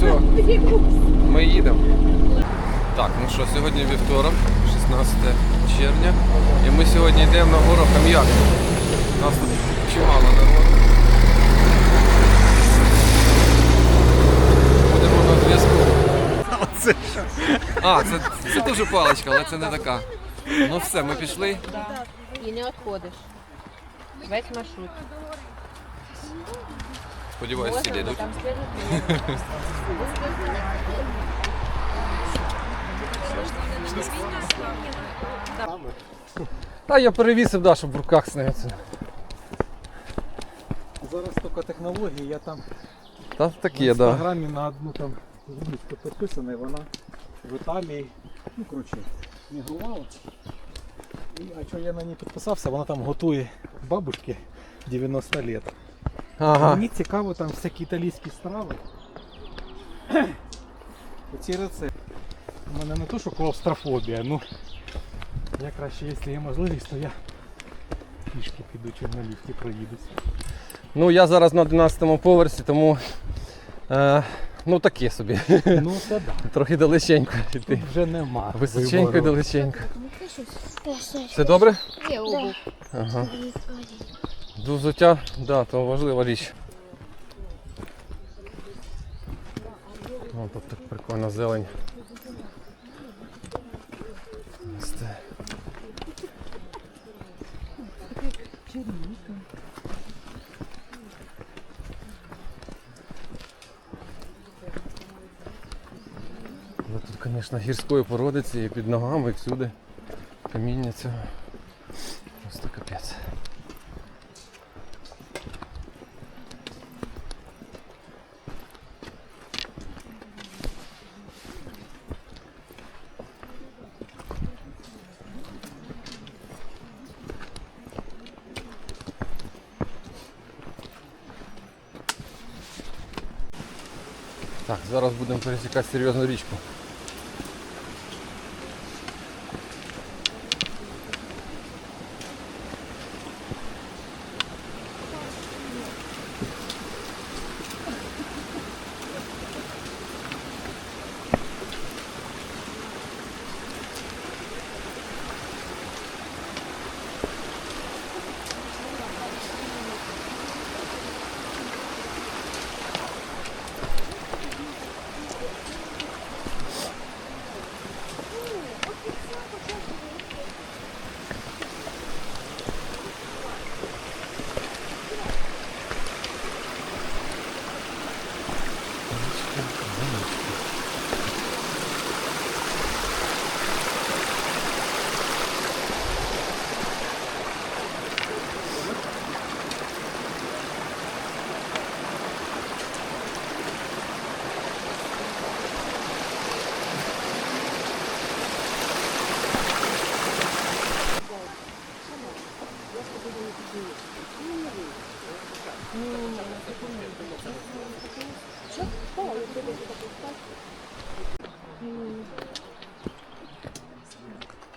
все. Ми їдемо. Так, ну що, сьогодні вівторок, 16 червня. І ми сьогодні йдемо на гору Хам'як. Нас тут чимало народу. Будемо на зв'язку. А, це, це дуже паличка, але це не така. Ну все, ми пішли. І не відходиш. Весь маршрут. Сподіваюсь, всі дійдуть. Там. Та я перевісив, да, щоб в руках сниться. Зараз тільки технології, я там Та в таке, да. інстаграмі на одну там журналістку підписаний, вона в Італії, ну коротше, мігрувала. І, а що я на ній підписався, вона там готує бабушки 90 лет. Ага. Мені цікаво там всякі італійські страви. Оці рецепти. У мене не то, що клаустрофобія, ну я краще, якщо є можливість, то я пішки піду чи на ліфті проїдусь. Ну я зараз на 11 поверсі, тому е, ну таке собі. Ну це да. Трохи далеченько Тут йти. вже нема. Височенько і вибору. далеченько. Все добре? Є обув. Ага. До взуття, да, то важлива річ. О, тут так прикольна зелень. Тут, звісно, гірської породи цієї під ногами всюди. Каміння цього. Просто капець. Так, зараз будемо пересікати серйозну річку.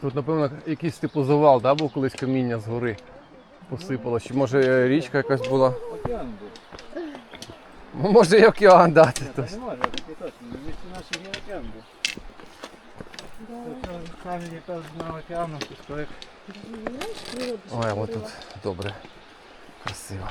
Тут, напевно, якийсь типу завал, да, був колись каміння з гори посипало. Чи може річка якась була? Океан був. Може і океан, да, це Це не може, таке точно. На місці нашого є океан був. Це камінь якраз на океану стоїть. Ой, а от тут добре. Красиво.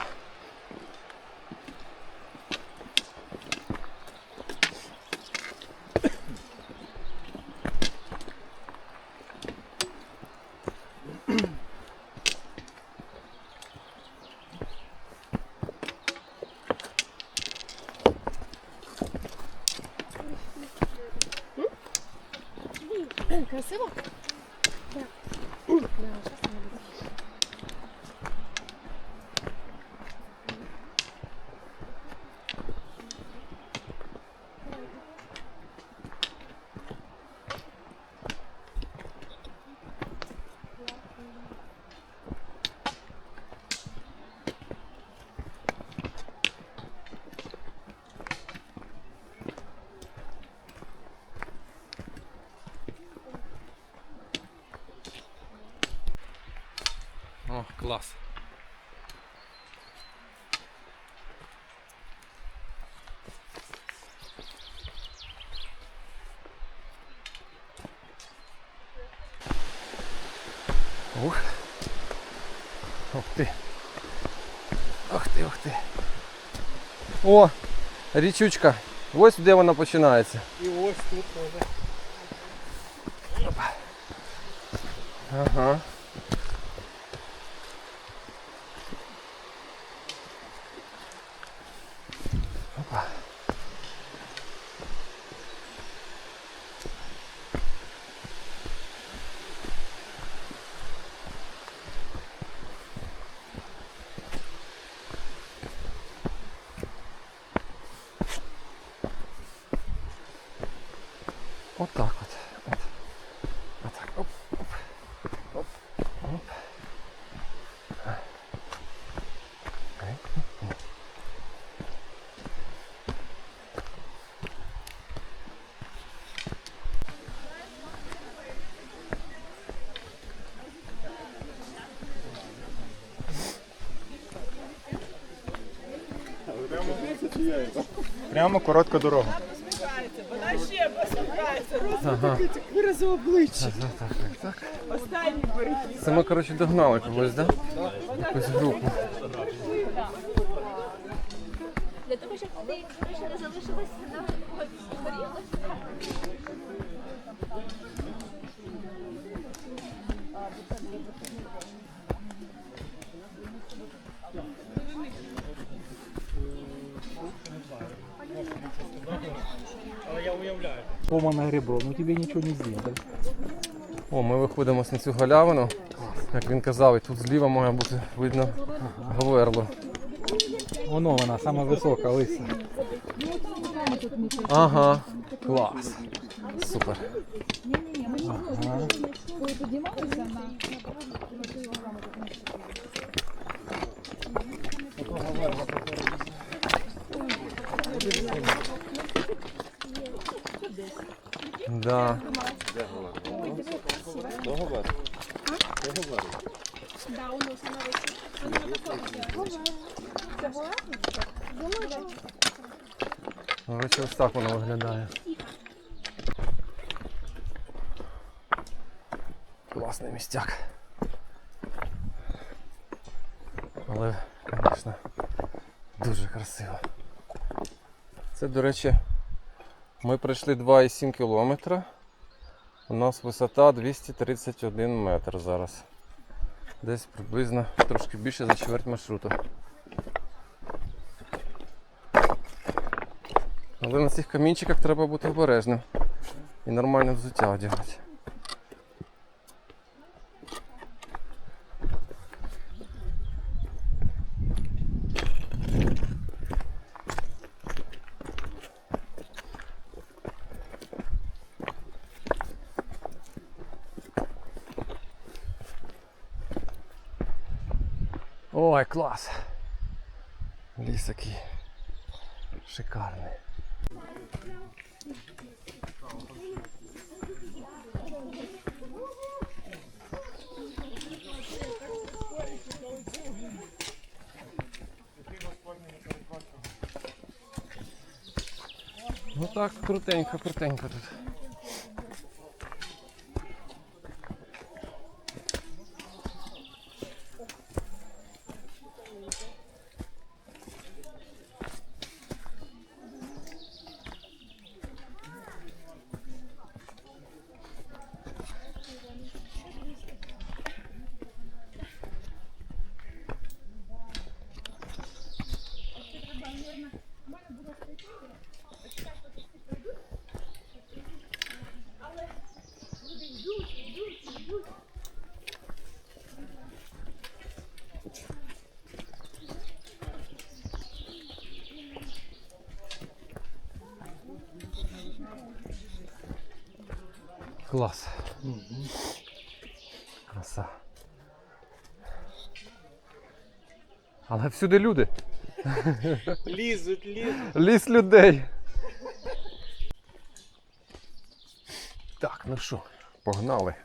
Красиво? О, клас. Ух. Ох ты. Ох ты, ох ты. О, річучка. Ось де вона починається. І ось тут теж. Ага. Прямо коротка дорога. Вона ще посміхається, розумієте, вирази обличчя. Останній перехід. Це ми, коротше, догнали когось, да? Якусь групу. Для того, щоб ти не залишилась на горілці. Ломане ребро, ну тебе нічого не сделать. О, ми виходимо на цю галявину. Як він казав, і тут зліва має бути видно говерло. Воно вона, сама висока лиса. Ага. Клас. Супер. Ага. Да. Коротше, ось так воно виглядає. Класний містяк. Але, звісно, дуже красиво. Це, до речі, ми пройшли 2,7 кілометра. У нас висота 231 метр зараз. Десь приблизно трошки більше за чверть маршруту. Але на цих камінчиках треба бути обережним і нормально взуття одягати. Ой, клас! Ліс який шикарний. Ну так, крутенько, крутенько тут. Клас. Краса. Але всюди люди. Лізуть, лізуть. Ліс людей. Так, ну що, погнали.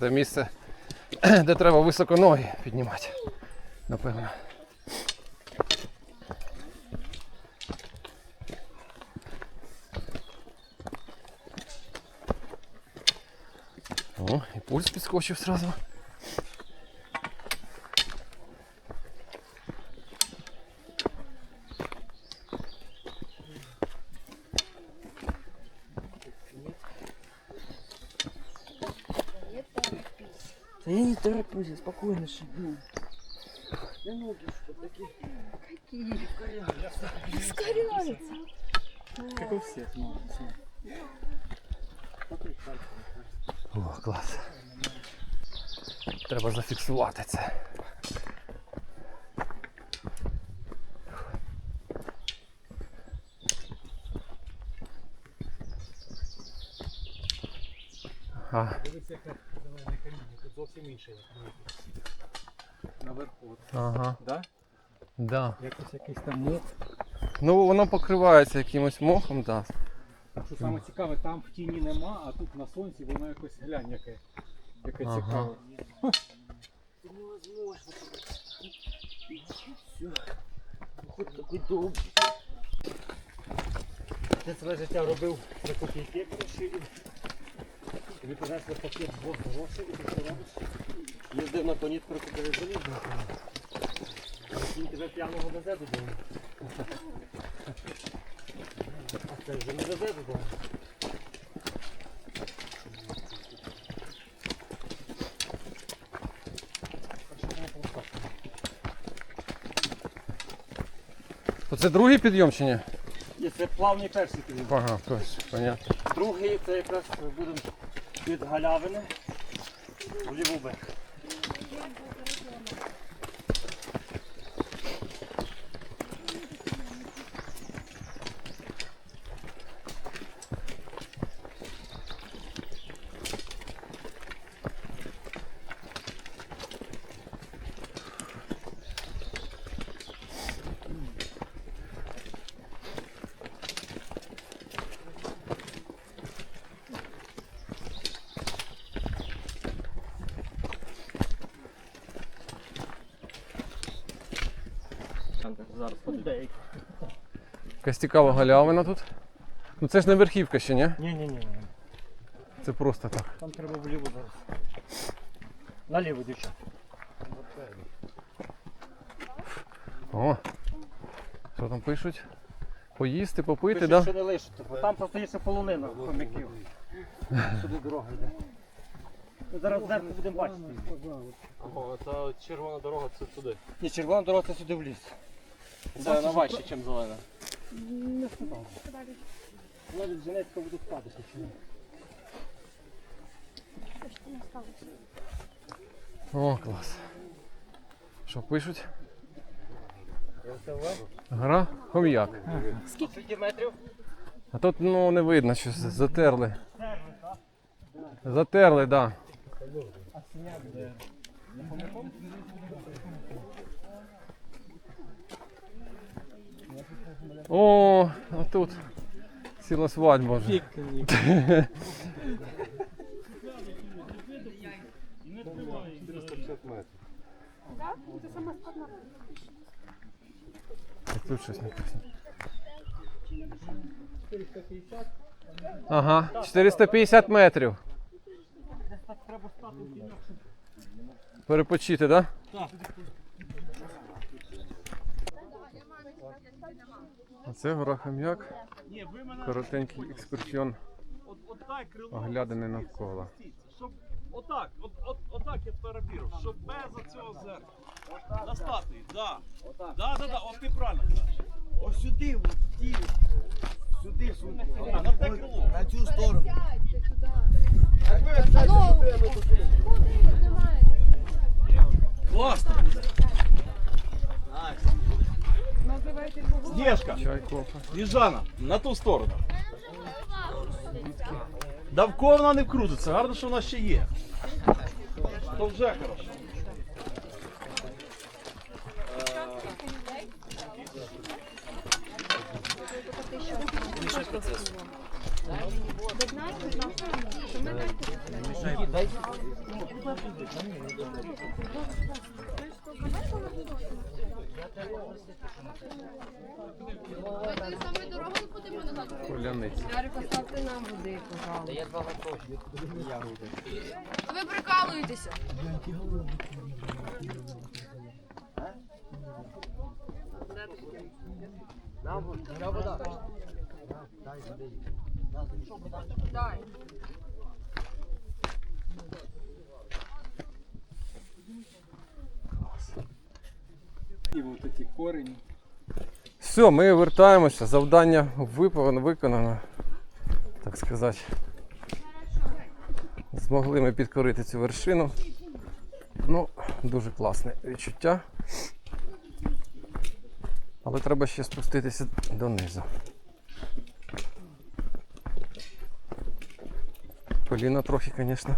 Це місце, де треба високо ноги піднімати. Напевно. О, і пульс підскочив сразу. Я не тороплюсь, я спокойно шагну. Я ноги что такие. Скоряется. Як у всіх, ну. О, клас. Треба зафіксувати це. Ага. Дивіться, яке зелене каміння, тут зовсім інше, як. Наверху. Ага. Да? Да. Якось якийсь там мох. Ну воно покривається якимось мохом, так. Що саме цікаве, там в тіні нема, а тут на сонці воно якось глянь, яке, яке Ага. цікаве. Невозможно. Все. Хоть такой долгий. Я своє життя робив за копійки, коротше, тобі принесли пакет двох грошей і ти що робиш? Їздив на коні крокодилі залізно. Він тебе п'яного везе додому. А це вже не везе додому. Це другий підйом чи ні? Ні, це плавний перший підйом. Ага, точно, понятно. Другий це якраз будемо від галявини в ліву. Зараз деякі. Якась цікава галявина тут. Ну це ж не верхівка ще, ні? Ні, ні, ні. Це просто так. Там треба вліво зараз. Наліво, дівчат. О. Що там пишуть? Поїсти, попити, Пишуть, так? що не лишити, бо там просто є ще полонина хомяків. Сюди дорога йде. Ми зараз зверху будемо бачити. Ого, це червона дорога, це туди. Ні, червона дорога це сюди в ліс. Це важче, ніж зелена. Не сказав. Вона від Женецька буде спадати чи ні. О, клас. Що пишуть? Гра хом'як. Скільки метрів? А тут ну не видно, що затерли. Затерли, так. Да. А синяк де? О, а тут ціла свадьба вже. Так тут щось написано. Ага, 450 метрів. Перепочити, так? Да? А це гора Хам'як. Коротенький екскурсіон От, от крило. оглядини навколо. Щоб отак, от, от, отак я фотографірував, щоб без цього зеркала. Достати, статуї, да. Да, да, да, от ти правильно кажеш. Ось сюди, от ті. Сюди, сюди. А, на те крило. На цю сторону. Класно буде. Кофе. Сніжана, на ту сторону. Давко вона не крутиться, гарно, що вона ще є. То вже хорошо. Ми саме дорогою будемо назад. Поляниці. Ярик, поставте нам води, пожалуйста. Я два готові. Ви прикалуєтеся. Дай. І от ці корені. Все, ми вертаємося. Завдання виповнено, виконано. Так сказати. Змогли ми підкорити цю вершину. Ну, дуже класне відчуття. Але треба ще спуститися донизу. Коліна трохи, звісно,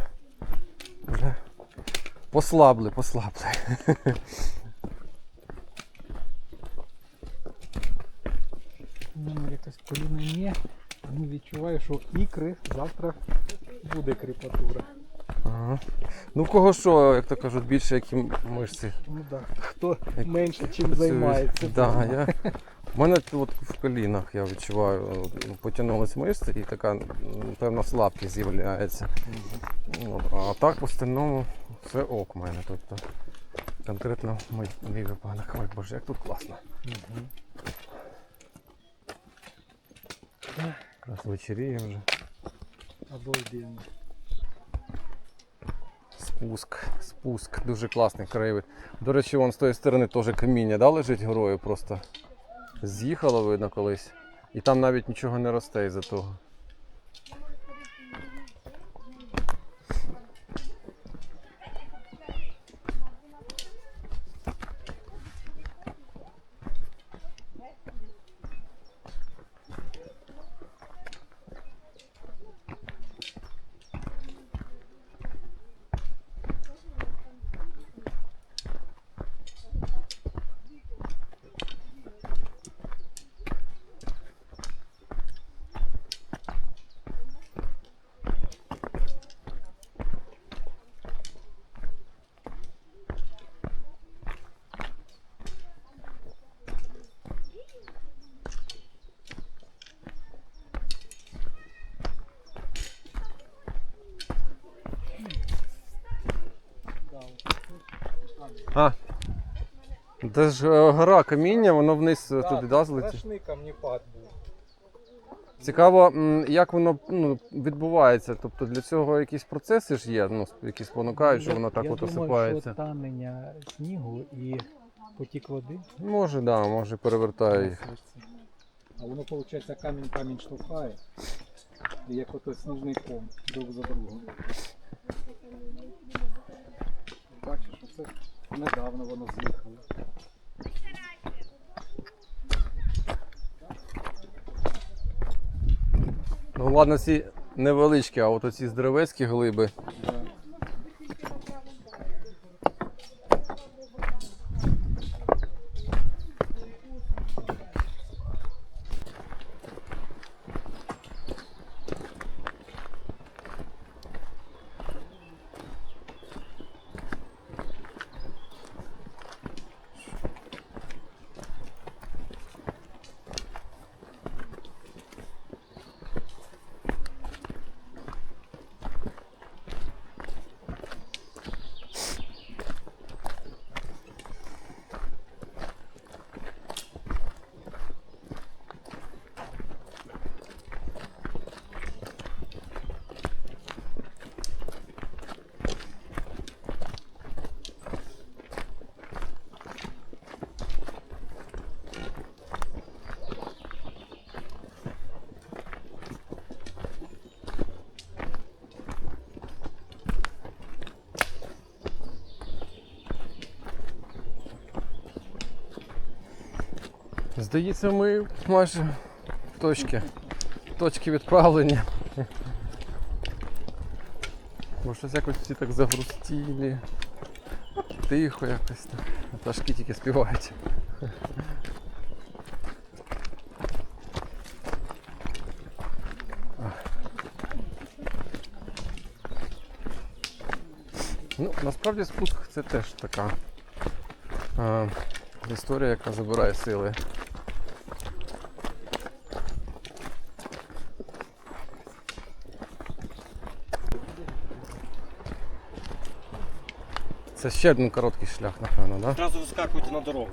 вже послабли, послабли. У мене якась коліна є. Ну, відчуваю, що ікри завтра буде кріпатура. Ага. Ну, кого що, як то кажуть, більше які мишці. Ну так, хто Як менше чим займається. Да, я... У мене от в колінах я відчуваю, ну, потягнулись мишці і така певна слабкість з'являється. От, А так в остальному все ок в мене. Тобто конкретно мій, мій випадок. Ой боже, як тут класно. Якраз вечеріє вже. Обалденно. Спуск, спуск, дуже класний краєвид. До речі, вон з тої сторони теж каміння да, лежить горою, просто з'їхало видно колись. І там навіть нічого не росте із-за того. А. Це ж е, гора каміння, воно вниз е, туди да, злетить. Страшний камніпад був. Цікаво, м, як воно ну, відбувається. Тобто для цього якісь процеси ж є, ну, які спонукають, що воно так я от думаю, осипається. що танення снігу і потік води. Може, да, може перевертає їх. А воно, виходить, камінь камінь штовхає. І як ото сніжний ком друг за другом. Бачиш, оце недавно воно з'їхало. Ну ладно, ці невеличкі, а от оці здоровецькі глиби. Да. Здається, ми майже в точці. Точки відправлення. Бо щось якось всі так загрустілі. Тихо якось. Пташки тільки співають. Ну, насправді спуск це теж така е, історія, яка забирає сили. Це ще один короткий шлях, напевно, так? Да? Одразу вискакуйте на дорогу.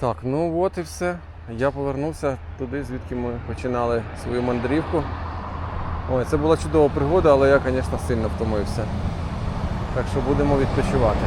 Так, ну от і все. Я повернувся туди, звідки ми починали свою мандрівку. Ой, це була чудова пригода, але я, звісно, сильно втомився. Так що будемо відпочивати.